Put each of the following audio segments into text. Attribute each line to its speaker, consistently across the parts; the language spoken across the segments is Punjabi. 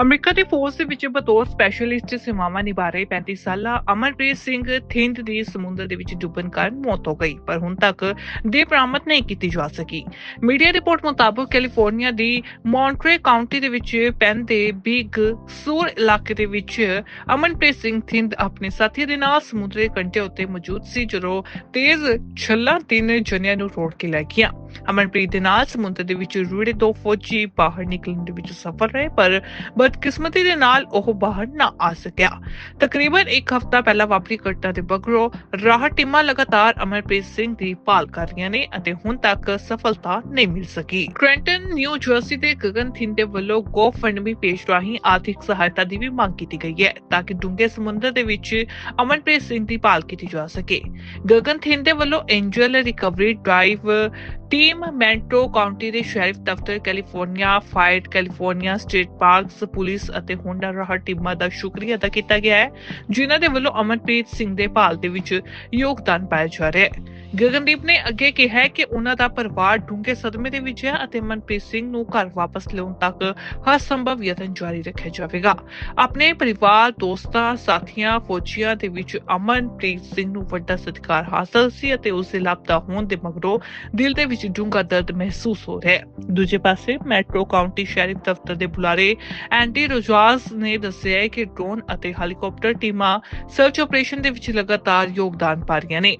Speaker 1: ਅਮਰੀਕਾ ਦੀ ਫੌਜ ਦੇ ਵਿੱਚ ਬਤੌਰ ਸਪੈਸ਼ਲਿਸਟ ਸੇਵਾਵਾਂ ਨਿਭਾ ਰਹੇ 35 ਸਾਲਾ ਅਮਰਪ੍ਰੀਤ ਸਿੰਘ ਥਿੰਦ ਦੀ ਸਮੁੰਦਰ ਦੇ ਵਿੱਚ ਡੁੱਬਣ ਕਾਰਨ ਮੌਤ ਹੋ ਗਈ, ਪਰ ਹੁਣ ਤੱਕ ਦੇਹ ਬਰਾਮਦ ਨਹੀਂ ਕੀਤੀ ਜਾ ਸਕੀ। ਮੀਡੀਆ ਰਿਪੋਰਟ ਮੁਤਾਬਕ ਕੈਲੀਫੋਰਨੀਆ ਦੀ ਮੌਂਟਰੇ ਕਾਉਂਟੀ ਦੇ ਵਿੱਚ ਪੈਂਦੇ ਬਿਗ ਸੂਰ ਇਲਾਕੇ ਦੇ ਵਿੱਚ ਅਮਨਪ੍ਰੀਤ ਸਿੰਘ ਥਿੰਦ ਆਪਣੇ ਸਾਥੀ ਦੇ ਨਾਲ ਸਮੁੰਦਰੀ ਕੰਢੇ ਉੱਤੇ ਮੌਜੂਦ ਸੀ, ਜਦੋਂ ਤੇਜ਼ ਛੱਲਾਂ ਤਿੰਨ ਜਣਿਆਂ ਨੂੰ ਰੋੜ ਕੇ ਲੈ ਗਿਆ ਅਮਨਪ੍ਰੀਤ ਦੇ ਨਾਲ ਸਮੁੰਦਰ ਦੇ ਵਿੱਚ ਰੁੜੇ ਦੋ ਫੌਜੀ ਬਾਹਰ ਨਿਕਲਣ ਦੇ ਵਿੱਚ ਸਫਲ ਰਹੇ, ਪਰ ਬਦਕਿਸਮਤੀ ਦੇ ਨਾਲ ਉਹ ਬਾਹਰ ਨਾ ਆ ਸਕਿਆ। ਤਕਰੀਬਨ ਇੱਕ ਹਫ਼ਤਾ ਪਹਿਲਾਂ ਵਾਪਰੀ ਘਟਨਾ ਦੇ ਬਗਰੋ ਰਾਹਤ ਟੀਮਾਂ ਲਗਾਤਾਰ ਅਮਰਪ੍ਰੀਤ ਸਿੰਘ ਦੀ ਭਾਲ ਕਰ ਰਹੀਆਂ ਨੇ ਅਤੇ ਹੁਣ ਤੱਕ ਸਫਲਤਾ ਨਹੀਂ ਮਿਲ ਸਕੀ। ਟ੍ਰੈਂਟਨ ਨਿਊ ਜਰਸੀ ਦੇ ਗਗਨ ਥਿੰਦੇ ਵੱਲੋਂ ਗੋਫੰਡਮੀ ਪੇਸ਼ ਰਾਹੀਂ ਆਰਥਿਕ ਸਹਾਇਤਾ ਦੀ ਵੀ ਮੰਗ ਕੀਤੀ ਗਈ ਹੈ ਤਾਂ ਕਿ ਡੂੰਘੇ ਸਮੁੰਦਰ ਦੇ ਵਿੱਚ ਅਮਨਪ੍ਰੀਤ ਸਿੰਘ ਦੀ ਭਾਲ ਕੀਤੀ ਜਾ ਸਕੇ। ਗਗਨ ਥਿੰਦੇ ਵੱਲੋਂ ਐਂਜਲ ਰਿਕਵਰੀ ਡਰਾਈਵ ਟੀਮ ਮੈਂਟੋ ਕਾਉਂਟੀ ਦੇ ਸ਼ੈਰਿਫ ਦਫ਼ਤਰ California fire California, state parks, police ਅਤੇ ਹੋਂਡਾ ਰਾਹਤ ਟੀਮਾਂ ਦਾ ਸ਼ੁਕਰੀਆ ਅਦਾ ਕੀਤਾ ਗਿਆ ਹੈ, ਜਿਨ੍ਹਾਂ ਦੇ ਵੱਲੋਂ ਅਮਨਪ੍ਰੀਤ ਸਿੰਘ ਦੇ ਭਾਲ ਦੇ ਵਿੱਚ ਯੋਗਦਾਨ ਪਾਇਆ ਜਾ ਰਿਹਾ ਹੈ। ਗਗਨਦੀਪ ਨੇ ਅੱਗੇ ਕਿਹਾ ਕਿ ਉਹਨਾਂ ਦਾ ਪਰਿਵਾਰ ਡੂੰਘੇ ਸਦਮੇ ਦੇ ਵਿੱਚ ਹੈ ਅਤੇ ਮਨਪ੍ਰੀਤ ਸਿੰਘ ਨੂੰ ਘਰ ਵਾਪਸ ਲਿਆਉਣ ਤੱਕ ਹਰ ਸੰਭਵ ਯਤਨ ਜਾਰੀ ਰੱਖਿਆ ਜਾਵੇਗਾ। ਆਪਣੇ ਪਰਿਵਾਰ, ਦੋਸਤਾਂ, ਸਾਥੀਆਂ, ਫੌਜੀਆਂ ਦੇ ਵਿੱਚ ਅਮਨਪ੍ਰੀਤ ਸਿੰਘ ਨੂੰ ਵੱਡਾ ਸਤਿਕਾਰ ਹਾਸਲ ਸੀ ਅਤੇ ਉਸ ਦੇ ਲਾਪਤਾ ਹੋਣ ਦੇ ਮਗਰੋਂ ਦਿਲ ਦੇ ਵਿੱਚ ਡੂੰਘਾ ਦਰਦ ਮਹਿਸੂਸ ਹੋ ਰਿਹਾ ਹੈ। ਦੂਜੇ ਪਾਸੇ, ਮੈਟਰੋ ਕਾਉਂਟੀ ਸ਼ੈਰਿਫ ਦਫ਼ਤਰ ਦੇ ਬੁਲਾਰੇ ਐਂਟੀ ਰੋਜਾਸ ਨੇ ਦੱਸਿਆ ਹੈ ਕਿ ਡਰੋਨ ਅਤੇ ਹੈਲੀਕਾਪਟਰ ਟੀਮਾਂ ਸਰਚ ਆਪਰੇਸ਼ਨ ਦੇ ਵਿੱਚ ਲਗਾਤਾਰ ਯੋਗਦਾਨ ਪਾ ਰਹੀਆਂ ਨੇ।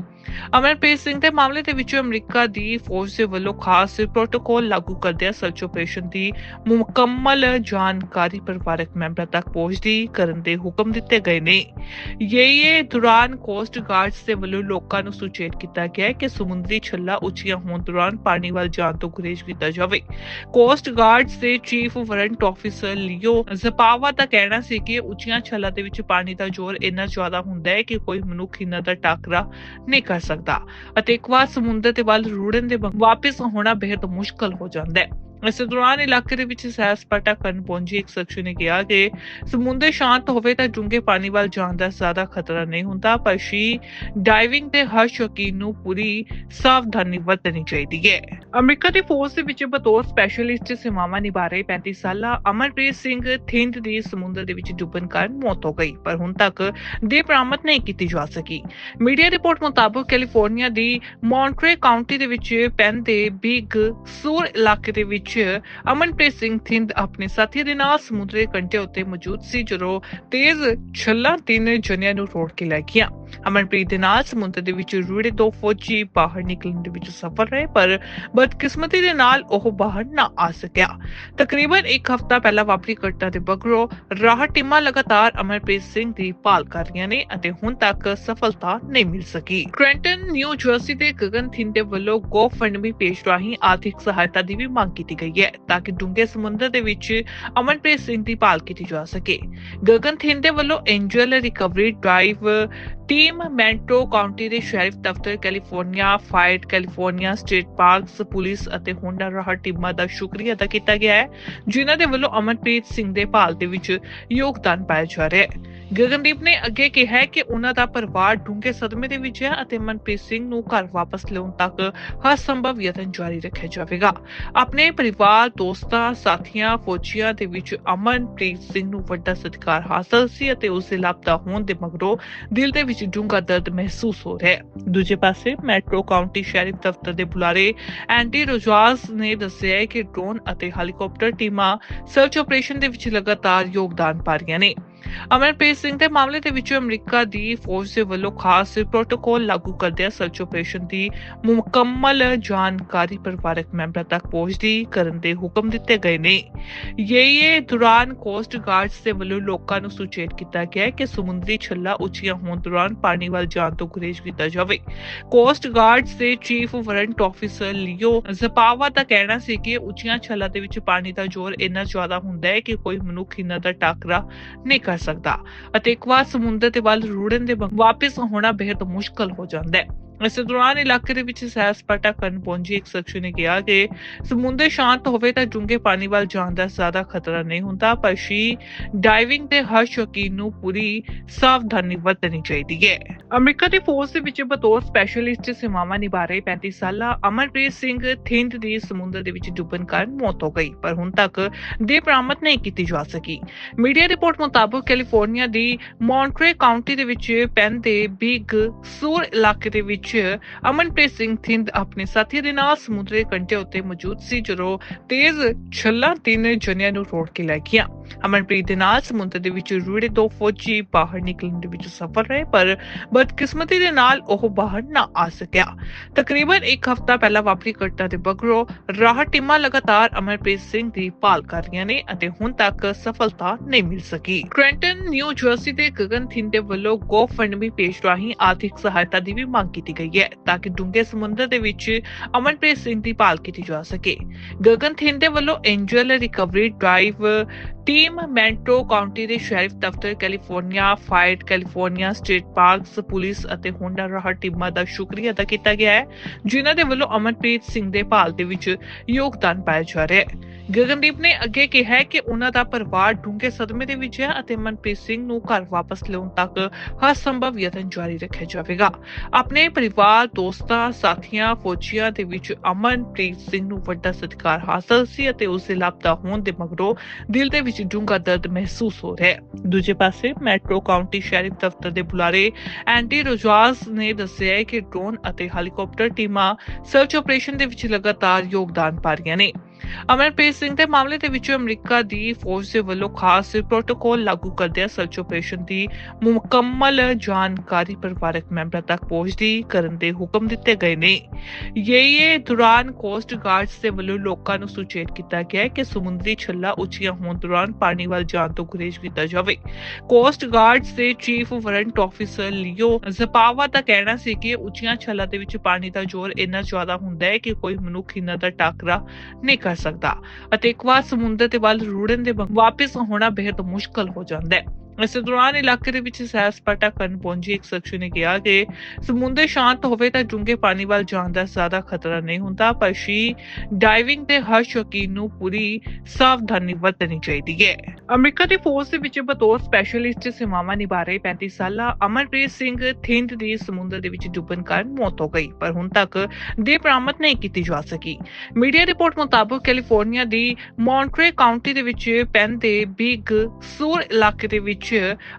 Speaker 1: ਅਮਰਪ੍ਰੀਤ ਸਿੰਘ ਦੇ ਮਾਮਲੇ ਦੇ ਵਿੱਚ ਅਮਰੀਕਾ ਦੀ ਫੌਜ ਦੇ ਵੱਲੋਂ ਖਾਸ ਪ੍ਰੋਟੋਕੋਲ ਲਾਗੂ ਕਰਦਿਆਂ ਸਰਚ ਆਪਰੇਸ਼ਨ ਦੀ ਮੁਕੰਮਲ ਜਾਣਕਾਰੀ ਪਰਿਵਾਰਕ ਮੈਂਬਰਾਂ ਤੱਕ ਪਹੁੰਚਦੀ ਕਰਨ ਦੇ ਹੁਕਮ ਦਿੱਤੇ ਗਏ ਨੇ। ਇਹ ਦੌਰਾਨ ਕੋਸਟ ਗਾਰਡਸ ਦੇ ਵੱਲੋਂ ਲੋਕਾਂ ਨੂੰ ਸੁਚੇਤ ਕੀਤਾ ਗਿਆ ਹੈ ਕਿ ਸਮੁੰਦਰੀ ਛੱਲਾ ਉੱਚੀਆਂ ਹੋਣ ਦੌਰਾਨ ਪਾਣੀ ਵੱਲ ਜਾਣ ਤੋਂ ਗੁਰੇਜ਼ ਕੀਤਾ ਜਾਵੇ। ਕੋਸਟ ਗਾਰਡਸ ਦੇ ਚੀਫ ਵਾਰੰਟ ਆਫੀਸਰ ਲਿਓ ਜ਼ਪਾਵਾ ਦਾ ਕਹਿਣਾ ਸੀ ਕਿ ਉੱਚੀਆਂ ਛੱਲਾਂ ਦੇ ਵਿੱਚ ਪਾਣੀ ਦਾ ਜ਼ੋਰ ਇੰਨਾ ਜ਼ਿਆਦਾ ਹੁੰਦਾ ਹੈ ਕਿ ਕੋਈ ਮਨੁੱਖ ਇਹਨਾਂ ਦਾ ਟਾਕਰਾ ਨਹੀਂ ਕਰ ਸਕਦਾ ਅਤੇ ਇੱਕ ਵਾਰ ਸਮੁੰਦਰ ਦੇ ਵੱਲ ਰੁੜਨ ਦੇ ਬਾਅਦ ਵਾਪਸ ਹੋਣਾ ਬੇहद ਮੁਸ਼ਕਲ ਹੋ ਜਾਂਦਾ ਹੈ। ਇਸ ਦੌਰਾਨ ਇਲਾਕੇ ਦੇ ਵਿੱਚ ਸੈਰ ਸਪਾਟਾ ਕਰਨ ਪਹੁੰਚੀ ਇੱਕ ਸ਼ਖਸ ਨੇ ਕਿਹਾ ਕਿ ਸਮੁੰਦਰ ਸ਼ਾਂਤ ਹੋਵੇ ਤਾਂ ਡੂੰਘੇ ਪਾਣੀ ਵੱਲ ਜਾਣ ਦਾ ਜ਼ਿਆਦਾ ਖਤਰਾ ਨਹੀਂ ਹੁੰਦਾ, ਪਰ ਸ਼ੀ ਡਾਈਵਿੰਗ ਦੇ ਹਰ ਸ਼ੌਕੀਨ ਨੂੰ ਪੂਰੀ ਸਾਵਧਾਨੀ ਵਰਤਣੀ ਚਾਹੀਦੀ ਹੈ। ਅਮਰੀਕਾ ਦੀ ਫੌਜ ਦੇ ਵਿੱਚ ਬਤੌਰ ਸਪੈਸ਼ਲਿਸਟ ਸੇਵਾਵਾਂ ਨਿਭਾ ਰਹੇ 35 ਸਾਲਾ ਅਮਰਪ੍ਰੀਤ ਸਿੰਘ ਥਿੰਦ ਦੀ ਸਮੁੰਦਰ ਦੇ ਵਿੱਚ ਡੁੱਬਣ ਕਾਰਨ ਮੌਤ ਹੋ ਗਈ, ਪਰ ਹੁਣ ਤੱਕ ਦੇ ਬਰਾਮਦ ਨਹੀਂ ਕੀਤੀ ਜਾ ਸਕੀ। ਮੀਡੀਆ ਰਿਪੋਰਟ ਮੁਤਾਬਕ ਕੈਲੀਫੋਰਨੀਆ ਦੀ ਮੌਂਟਰੇ ਕਾਉਂਟੀ ਦੇ ਵਿੱਚ ਪੈਂਦੇ ਬਿਗ ਸੂਰ ਇਲਾਕੇ ਦੇ ਵਿੱਚ ਅਮਨਪ੍ਰੀਤ ਸਿੰਘ ਥਿੰਦ ਆਪਣੇ ਸਾਥੀ ਦੇ ਨਾਲ ਸਮੁੰਦਰੀ ਕੰਢੇ ਉੱਤੇ ਮੌਜੂਦ ਸੀ, ਜਦੋਂ ਤੇਜ਼ ਛੱਲਾਂ ਤਿੰਨ ਜਣਿਆਂ ਨੂੰ ਰੋੜ ਕੇ ਲੈ ਗਿਆ ਅਮਨਪ੍ਰੀਤ ਦੇ ਨਾਲ ਸਮੁੰਦਰ ਦੇ ਵਿੱਚ ਰੁੜੇ ਦੋ ਫੌਜੀ ਬਾਹਰ ਨਿਕਲਣ ਦੇ ਵਿੱਚ ਸਫਲ ਰਹੇ, ਪਰ ਬਦਕਿਸਮਤੀ ਦੇ ਨਾਲ ਉਹ ਬਾਹਰ ਨਾ ਆ ਸਕਿਆ। ਤਕਰੀਬਨ ਇੱਕ ਹਫ਼ਤਾ ਪਹਿਲਾਂ ਵਾਪਰੀ ਘਟਨਾ ਦੇ ਬਗਰੋ ਰਾਹਤ ਟੀਮਾਂ ਲਗਾਤਾਰ ਅਮਨਪ੍ਰੀਤ ਸਿੰਘ ਦੀ ਭਾਲ ਕਰ ਰਹੀਆਂ ਨੇ ਅਤੇ ਹੁਣ ਤੱਕ ਸਫਲਤਾ ਨਹੀਂ ਮਿਲ ਸਕੀ। ਟ੍ਰੈਂਟਨ ਨਿਊ ਜਰਸੀ ਦੇ ਗਗਨ ਥਿੰਦੇ ਵੱਲੋਂ ਗੋਫੰਡਮੀ ਪੇਸ਼ ਰਾਹੀਂ ਆਰਥਿਕ ਸਹਾਇਤਾ ਦੀ ਵੀ ਮੰਗ ਕੀਤੀ ਗਈ ਹੈ ਤਾਂ ਕਿ ਡੂੰਘੇ ਸਮੁੰਦਰ ਦੇ ਵਿੱਚ ਅਮਨਪ੍ਰੀਤ ਸਿੰਘ ਦੀ ਭਾਲ ਕੀਤੀ ਜਾ ਸਕੇ। ਗਗਨ ਥਿੰਦੇ ਵੱਲੋਂ ਐਂਜਲ ਰਿਕਵਰੀ ਡਰਾਈਵ ਟੀਮ ਮੈਂਟੋ ਕਾਉਂਟੀ ਦੇ ਸ਼ੈਰਿਫ ਦਫ਼ਤਰ California fire California, state parks, police ਅਤੇ ਹੋਂਡਾ ਰਾਹਤ ਟੀਮਾਂ ਦਾ ਸ਼ੁਕਰੀਆ ਅਦਾ ਕੀਤਾ ਗਿਆ ਹੈ, ਜਿਨ੍ਹਾਂ ਦੇ ਵੱਲੋਂ ਅਮਨਪ੍ਰੀਤ ਸਿੰਘ ਦੇ ਭਾਲ ਦੇ ਵਿੱਚ ਯੋਗਦਾਨ ਪਾਇਆ ਜਾ ਰਿਹਾ ਹੈ। ਗਗਨਦੀਪ ਨੇ ਅੱਗੇ ਕਿਹਾ ਕਿ ਉਹਨਾਂ ਦਾ ਪਰਿਵਾਰ ਡੂੰਘੇ ਸਦਮੇ ਦੇ ਵਿੱਚ ਹੈ ਅਤੇ ਮਨਪ੍ਰੀਤ ਸਿੰਘ ਨੂੰ ਘਰ ਵਾਪਸ ਲਿਆਉਣ ਤੱਕ ਹਰ ਸੰਭਵ ਯਤਨ ਜਾਰੀ ਰੱਖਿਆ ਜਾਵੇਗਾ। ਆਪਣੇ ਪਰਿਵਾਰ, ਦੋਸਤਾਂ, ਸਾਥੀਆਂ, ਫੌਜੀਆਂ ਦੇ ਵਿੱਚ ਅਮਨਪ੍ਰੀਤ ਸਿੰਘ ਨੂੰ ਵੱਡਾ ਸਤਿਕਾਰ ਹਾਸਲ ਸੀ ਅਤੇ ਉਸ ਦੇ ਲਾਪਤਾ ਹੋਣ ਦੇ ਮਗਰੋਂ ਦਿਲ ਦੇ ਵਿੱਚ ਡੂੰਘਾ ਦਰਦ ਮਹਿਸੂਸ ਹੋ ਰਿਹਾ ਹੈ। ਦੂਜੇ ਪਾਸੇ, ਮੈਟਰੋ ਕਾਉਂਟੀ ਸ਼ੈਰਿਫ ਦਫ਼ਤਰ ਦੇ ਬੁਲਾਰੇ ਐਂਟੀ ਰੋਜਾਸ ਨੇ ਦੱਸਿਆ ਹੈ ਕਿ ਡਰੋਨ ਅਤੇ ਹੈਲੀਕਾਪਟਰ ਟੀਮਾਂ ਸਰਚ ਆਪਰੇਸ਼ਨ ਦੇ ਵਿੱਚ ਲਗਾਤਾਰ ਯੋਗਦਾਨ ਪਾ ਰਹੀਆਂ ਨੇ। ਅਮਰਪ੍ਰੀਤ ਸਿੰਘ ਦੇ ਮਾਮਲੇ ਦੇ ਵਿੱਚ ਅਮਰੀਕਾ ਦੀ ਫੌਜ ਦੇ ਵੱਲੋਂ ਖਾਸ ਪ੍ਰੋਟੋਕੋਲ ਲਾਗੂ ਕਰਦਿਆਂ ਸਰਚ ਆਪਰੇਸ਼ਨ ਦੀ ਮੁਕੰਮਲ ਜਾਣਕਾਰੀ ਪਰਿਵਾਰਕ ਮੈਂਬਰਾਂ ਤੱਕ ਪਹੁੰਚਦੀ ਕਰਨ ਦੇ ਹੁਕਮ ਦਿੱਤੇ ਗਏ ਨੇ। ਇਹ ਦੌਰਾਨ ਕੋਸਟ ਗਾਰਡਸ ਦੇ ਵੱਲੋਂ ਲੋਕਾਂ ਨੂੰ ਸੁਚੇਤ ਕੀਤਾ ਗਿਆ ਕਿ ਸਮੁੰਦਰੀ ਛੱਲਾ ਉੱਚੀਆਂ ਹੋਣ ਦੌਰਾਨ ਪਾਣੀ ਵੱਲ ਜਾਣ ਤੋਂ ਗੁਰੇਜ਼ ਕੀਤਾ ਜਾਵੇ। ਕੋਸਟ ਗਾਰਡਸ ਦੇ ਚੀਫ ਵਾਰੰਟ ਆਫੀਸਰ ਲਿਓ ਜ਼ਪਾਵਾ ਦਾ ਕਹਿਣਾ ਸੀ ਕਿ ਉੱਚੀਆਂ ਛੱਲਾਂ ਦੇ ਵਿੱਚ ਪਾਣੀ ਦਾ ਜ਼ੋਰ ਇੰਨਾ ਜ਼ਿਆਦਾ ਹੁੰਦਾ ਹੈ ਕਿ ਕੋਈ ਮਨੁੱਖ ਇਹਨਾਂ ਦਾ ਟਾਕਰਾ ਨਹੀਂ ਕਰ ਸਕਦਾ ਅਤੇ ਇੱਕ ਵਾਰ ਸਮੁੰਦਰ ਦੇ ਵੱਲ ਰੁੜਨ ਦੇ ਬਾਅਦ ਵਾਪਸ ਹੋਣਾ ਬੇहद ਮੁਸ਼ਕਲ ਹੋ ਜਾਂਦਾ ਹੈ। ਇਸ ਦੌਰਾਨ ਇਲਾਕੇ ਦੇ ਵਿੱਚ ਸੈਰ ਸਪਾਟਾ ਕਰਨ ਪਹੁੰਚੀ ਇੱਕ ਸ਼ਖਸ ਨੇ ਕਿਹਾ ਕਿ ਸਮੁੰਦਰ ਸ਼ਾਂਤ ਹੋਵੇ ਤਾਂ ਡੂੰਘੇ ਪਾਣੀ ਵੱਲ ਜਾਣ ਦਾ ਜ਼ਿਆਦਾ ਖਤਰਾ ਨਹੀਂ ਹੁੰਦਾ, ਪਰ ਸ਼ੀ ਡਾਈਵਿੰਗ ਦੇ ਹਰ ਸ਼ੌਕੀਨ ਨੂੰ ਪੂਰੀ ਸਾਵਧਾਨੀ ਵਰਤਣੀ ਚਾਹੀਦੀ ਹੈ। ਅਮਰੀਕਾ ਦੀ ਫੌਜ ਦੇ ਵਿੱਚ ਬਤੌਰ ਸਪੈਸ਼ਲਿਸਟ ਸੇਵਾਵਾਂ ਨਿਭਾ ਰਹੇ 35 ਸਾਲਾ ਅਮਰਪ੍ਰੀਤ ਸਿੰਘ ਥਿੰਦ ਦੀ ਸਮੁੰਦਰ ਦੇ ਵਿੱਚ ਡੁੱਬਣ ਕਾਰਨ ਮੌਤ ਹੋ ਗਈ, ਪਰ ਹੁਣ ਤੱਕ ਦੇ ਬਰਾਮਦ ਨਹੀਂ ਕੀਤੀ ਜਾ ਸਕੀ। ਮੀਡੀਆ ਰਿਪੋਰਟ ਮੁਤਾਬਕ ਕੈਲੀਫੋਰਨੀਆ ਦੀ ਮੌਂਟਰੇ ਕਾਉਂਟੀ ਦੇ ਵਿੱਚ ਪੈਨ ਦੇ ਬਿਗ ਸੂਰ ਇਲਾਕੇ ਦੇ ਵਿੱਚ ਅਮਨਪ੍ਰੀਤ ਸਿੰਘ ਥਿੰਦ ਆਪਣੇ ਸਾਥੀ ਦੇ ਨਾਲ ਸਮੁੰਦਰੀ ਕੰਢੇ ਉੱਤੇ ਮੌਜੂਦ ਸੀ, ਜਦੋਂ ਤੇਜ਼ ਛੱਲਾਂ ਤਿੰਨ ਜਣਿਆਂ ਨੂੰ ਰੋੜ ਕੇ ਲੈ ਗਿਆ ਅਮਨਪ੍ਰੀਤ ਦੇ ਨਾਲ ਸਮੁੰਦਰ ਦੇ ਵਿੱਚ ਰੁੜੇ ਦੋ ਫੌਜੀ ਬਾਹਰ ਨਿਕਲਣ ਦੇ ਵਿੱਚ ਸਫਲ ਰਹੇ, ਪਰ ਬਦਕਿਸਮਤੀ ਦੇ ਨਾਲ ਉਹ ਬਾਹਰ ਨਾ ਆ ਸਕਿਆ। ਤਕਰੀਬਨ ਇੱਕ ਹਫ਼ਤਾ ਪਹਿਲਾਂ ਵਾਪਰੀ ਘਟਨਾ ਦੇ ਬਗਰੋ ਰਾਹਤ ਟੀਮਾਂ ਲਗਾਤਾਰ ਅਮਰਪ੍ਰੀਤ ਸਿੰਘ ਦੀ ਭਾਲ ਕਰ ਰਹੀਆਂ ਨੇ ਅਤੇ ਹੁਣ ਤੱਕ ਸਫਲਤਾ ਨਹੀਂ ਮਿਲ ਸਕੀ। ਟ੍ਰੈਂਟਨ ਨਿਊ ਜਰਸੀ ਦੇ ਗਗਨ ਥਿੰਦੇ ਵੱਲੋਂ ਗੋਫੰਡਮੀ ਪੇਜ ਰਾਹੀਂ ਆਰਥਿਕ ਸਹਾਇਤਾ ਦੀ ਵੀ ਮੰਗ ਕੀਤੀ ਗਈ ਹੈ ਤਾਂ ਕਿ ਡੂੰਘੇ ਸਮੁੰਦਰ ਦੇ ਵਿੱਚ ਅਮਨਪ੍ਰੀਤ ਸਿੰਘ ਦੀ ਭਾਲ ਕੀਤੀ ਜਾ ਸਕੇ। ਗਗਨ ਥਿੰਦੇ ਵੱਲੋਂ ਐਂਜਲ ਰਿਕਵਰੀ ਡਰਾਈਵ ਟੀਮ ਮੈਂਟੋ ਕਾਉਂਟੀ ਦੇ ਸ਼ੈਰਿਫ ਦਫ਼ਤਰ California fire California, state parks, police ਅਤੇ ਹੋਂਡਾ ਰਾਹਤ ਟੀਮਾਂ ਦਾ ਸ਼ੁਕਰੀਆ ਅਦਾ ਕੀਤਾ ਗਿਆ ਹੈ, ਜਿਨ੍ਹਾਂ ਦੇ ਵੱਲੋਂ ਅਮਨਪ੍ਰੀਤ ਸਿੰਘ ਦੇ ਭਾਲ ਦੇ ਵਿੱਚ ਯੋਗਦਾਨ ਪਾਇਆ ਜਾ ਰਿਹਾ ਹੈ। ਗਗਨਦੀਪ ਨੇ ਅੱਗੇ ਕਿਹਾ ਕਿ ਉਹਨਾਂ ਦਾ ਪਰਿਵਾਰ ਡੂੰਘੇ ਸਦਮੇ ਦੇ ਵਿੱਚ ਹੈ ਅਤੇ ਮਨਪ੍ਰੀਤ ਸਿੰਘ ਨੂੰ ਘਰ ਵਾਪਸ ਲਿਆਉਣ ਤੱਕ ਹਰ ਸੰਭਵ ਯਤਨ ਜਾਰੀ ਰੱਖਿਆ ਜਾਵੇਗਾ। ਆਪਣੇ ਪਰਿਵਾਰ, ਦੋਸਤਾਂ, ਸਾਥੀਆਂ, ਫੌਜੀਆਂ ਦੇ ਵਿੱਚ ਅਮਨਪ੍ਰੀਤ ਸਿੰਘ ਨੂੰ ਵੱਡਾ ਸਤਿਕਾਰ ਹਾਸਲ ਸੀ ਅਤੇ ਉਸ ਦੇ ਲਾਪਤਾ ਹੋਣ ਦੇ ਮਗਰੋਂ ਦਿਲ ਦੇ ਵਿੱਚ ਡੂੰਘਾ ਦਰਦ ਮਹਿਸੂਸ ਹੋ ਰਿਹਾ ਹੈ। ਦੂਜੇ ਪਾਸੇ, ਮੈਟਰੋ ਕਾਉਂਟੀ ਸ਼ੈਰਿਫ ਦਫ਼ਤਰ ਦੇ ਬੁਲਾਰੇ ਐਂਟੀ ਰੋਜਾਸ ਨੇ ਦੱਸਿਆ ਕਿ ਡਰੋਨ ਅਤੇ ਹੈਲੀਕਾਪਟਰ ਟੀਮਾਂ ਸਰਚ ਆਪਰੇਸ਼ਨ ਦੇ ਵਿੱਚ ਲਗਾਤਾਰ ਯੋਗਦਾਨ ਪਾ ਰਹੀਆਂ ਨੇ। ਅਮਰਪ੍ਰੀਤ ਸਿੰਘ ਦੇ ਮਾਮਲੇ ਦੇ ਵਿੱਚ ਅਮਰੀਕਾ ਦੀ ਫੌਜ ਦੇ ਵੱਲੋਂ ਖਾਸ ਪ੍ਰੋਟੋਕੋਲ ਲਾਗੂ ਕਰਦਿਆਂ ਸਰਚ ਆਪਰੇਸ਼ਨ ਦੀ ਮੁਕੰਮਲ ਜਾਣਕਾਰੀ ਪਰਿਵਾਰਕ ਮੈਂਬਰਾਂ ਤੱਕ ਪਹੁੰਚਦੀ ਕਰਨ ਦੇ ਹੁਕਮ ਦਿੱਤੇ ਗਏ ਨੇ। ਇਹ ਦੌਰਾਨ ਕੋਸਟ ਗਾਰਡਸ ਦੇ ਵੱਲੋਂ ਲੋਕਾਂ ਨੂੰ ਸੁਚੇਤ ਕੀਤਾ ਗਿਆ ਕਿ ਸਮੁੰਦਰੀ ਛੱਲਾ ਉੱਚੀਆਂ ਹੋਣ ਦੌਰਾਨ ਪਾਣੀ ਵੱਲ ਜਾਣ ਤੋਂ ਗੁਰੇਜ਼ ਕੀਤਾ ਜਾਵੇ। ਕੋਸਟ ਗਾਰਡਸ ਦੇ ਚੀਫ ਵਾਰੰਟ ਆਫੀਸਰ ਲਿਓ ਜ਼ਪਾਵਾ ਦਾ ਕਹਿਣਾ ਸੀ ਕਿ ਉੱਚੀਆਂ ਛੱਲਾਂ ਦੇ ਵਿੱਚ ਪਾਣੀ ਦਾ ਜ਼ੋਰ ਇੰਨਾ ਜ਼ਿਆਦਾ ਹੁੰਦਾ ਹੈ ਕਿ ਕੋਈ ਮਨੁੱਖ ਇਹਨਾਂ ਦਾ ਟਾਕਰਾ ਨਹੀਂ ਕਰ ਸਕਦਾ। ਅਤੇ ਇੱਕ ਵਾਰ ਸਮੁੰਦਰ ਦੇ ਵੱਲ ਰੁੜਨ ਦੇ ਬਾਅਦ ਵਾਪਸ ਹੋਣਾ ਬੇहद ਮੁਸ਼ਕਲ ਹੋ ਜਾਂਦਾ ਹੈ। ਇਸ ਦੌਰਾਨ ਇਲਾਕੇ ਦੇ ਵਿੱਚ ਸੈਰ ਸਪਾਟਾ ਕਰਨ ਪਹੁੰਚੀ ਇੱਕ ਸ਼ਖਸ ਨੇ ਕਿਹਾ ਕਿ ਸਮੁੰਦਰ ਸ਼ਾਂਤ ਹੋਵੇ ਤਾਂ ਡੂੰਘੇ ਪਾਣੀ ਵੱਲ ਜਾਣ ਦਾ ਜ਼ਿਆਦਾ ਖਤਰਾ ਨਹੀਂ ਹੁੰਦਾ, ਪਰ ਸ਼ੀ ਡਾਈਵਿੰਗ ਦੇ ਹਰ ਸ਼ੌਕੀਨ ਨੂੰ ਪੂਰੀ ਸਾਵਧਾਨੀ ਵਰਤਣੀ ਚਾਹੀਦੀ ਹੈ। ਅਮਰੀਕਾ ਦੀ ਫੌਜ ਦੇ ਵਿੱਚ ਬਤੌਰ ਸਪੈਸ਼ਲਿਸਟ ਸੇਵਾਵਾਂ ਨਿਭਾ ਰਹੇ 35 ਸਾਲਾ ਅਮਰਪ੍ਰੀਤ ਸਿੰਘ ਥਿੰਦ ਦੀ ਸਮੁੰਦਰ ਦੇ ਵਿੱਚ ਡੁੱਬਣ ਕਾਰਨ ਮੌਤ ਹੋ ਗਈ, ਪਰ ਹੁਣ ਤੱਕ ਦੇ ਬਰਾਮਦ ਨਹੀਂ ਕੀਤੀ ਜਾ ਸਕੀ। ਮੀਡੀਆ ਰਿਪੋਰਟ ਮੁਤਾਬਕ ਕੈਲੀਫੋਰਨੀਆ ਦੀ ਮੌਂਟਰੇ ਕਾਉਂਟੀ ਦੇ ਵਿੱਚ ਪੈਂਦੇ ਬਿਗ ਸੂਰ ਇਲਾਕੇ ਦੇ ਵਿੱਚ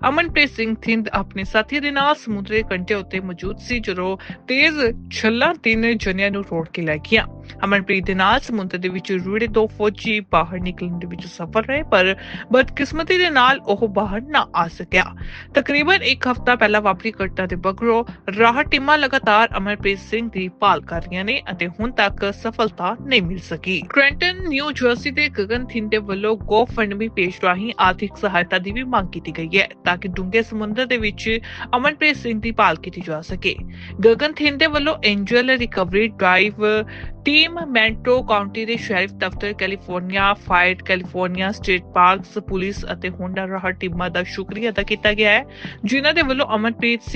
Speaker 1: ਅਮਨਪ੍ਰੀਤ ਸਿੰਘ ਥਿੰਦ ਆਪਣੇ ਸਾਥੀ ਦੇ ਨਾਲ ਸਮੁੰਦਰੀ ਕੰਢੇ ਉੱਤੇ ਮੌਜੂਦ ਸੀ, ਜਦੋਂ ਤੇਜ਼ ਛੱਲਾਂ ਤਿੰਨ ਜਣਿਆਂ ਨੂੰ ਰੋੜ ਕੇ ਲੈ ਗਿਆ ਅਮਨਪ੍ਰੀਤ ਦੇ ਨਾਲ ਸਮੁੰਦਰ ਦੇ ਵਿੱਚ ਰੁੜੇ ਦੋ ਫੌਜੀ ਬਾਹਰ ਨਿਕਲਣ ਦੇ ਵਿੱਚ ਸਫਲ ਰਹੇ, ਪਰ ਬਦਕਿਸਮਤੀ ਦੇ ਨਾਲ ਉਹ ਬਾਹਰ ਨਾ ਆ ਸਕਿਆ। ਤਕਰੀਬਨ ਇੱਕ ਹਫ਼ਤਾ ਪਹਿਲਾਂ ਵਾਪਰੀ ਘਟਨਾ ਦੇ ਬਗਰੋ ਰਾਹਤ ਟੀਮਾਂ ਲਗਾਤਾਰ ਅਮਰਪ੍ਰੀਤ ਸਿੰਘ ਦੀ ਭਾਲ ਕਰ ਰਹੀਆਂ ਨੇ ਅਤੇ ਹੁਣ ਤੱਕ ਸਫਲਤਾ ਨਹੀਂ ਮਿਲ ਸਕੀ। ਟ੍ਰੈਂਟਨ ਨਿਊ ਜਰਸੀ ਦੇ ਗਗਨ ਥਿੰਦੇ ਵੱਲੋਂ ਗੋਫੰਡਮੀ ਪੇਜ ਰਾਹੀਂ ਆਰਥਿਕ ਸਹਾਇਤਾ ਦੀ ਵੀ ਮੰਗ ਕੀਤੀ ਗਈ ਹੈ ਤਾਂ ਕਿ ਡੂੰਘੇ ਸਮੁੰਦਰ ਦੇ ਵਿੱਚ ਅਮਨਪ੍ਰੀਤ ਸਿੰਘ ਦੀ ਭਾਲ ਕੀਤੀ ਜਾ ਸਕੇ। ਗਗਨ ਥਿੰਦੇ ਵੱਲੋਂ ਐਂਜਲ ਰਿਕਵਰੀ ਡਰਾਈਵ ਟੀਮ ਮੈਂਟੋ ਕਾਉਂਟੀ ਦੇ ਸ਼ੈਰਿਫ ਦਫ਼ਤਰ California fire California state parks police ਅਤੇ ਹੋਂਡਾ ਰਾਹਤ ਟੀਮਾਂ ਦਾ ਸ਼ੁਕਰੀਆ ਅਦਾ ਕੀਤਾ ਗਿਆ ਹੈ, ਜਿਨ੍ਹਾਂ ਦੇ ਵੱਲੋਂ ਅਮਨਪ੍ਰੀਤ ਸਿੰਘ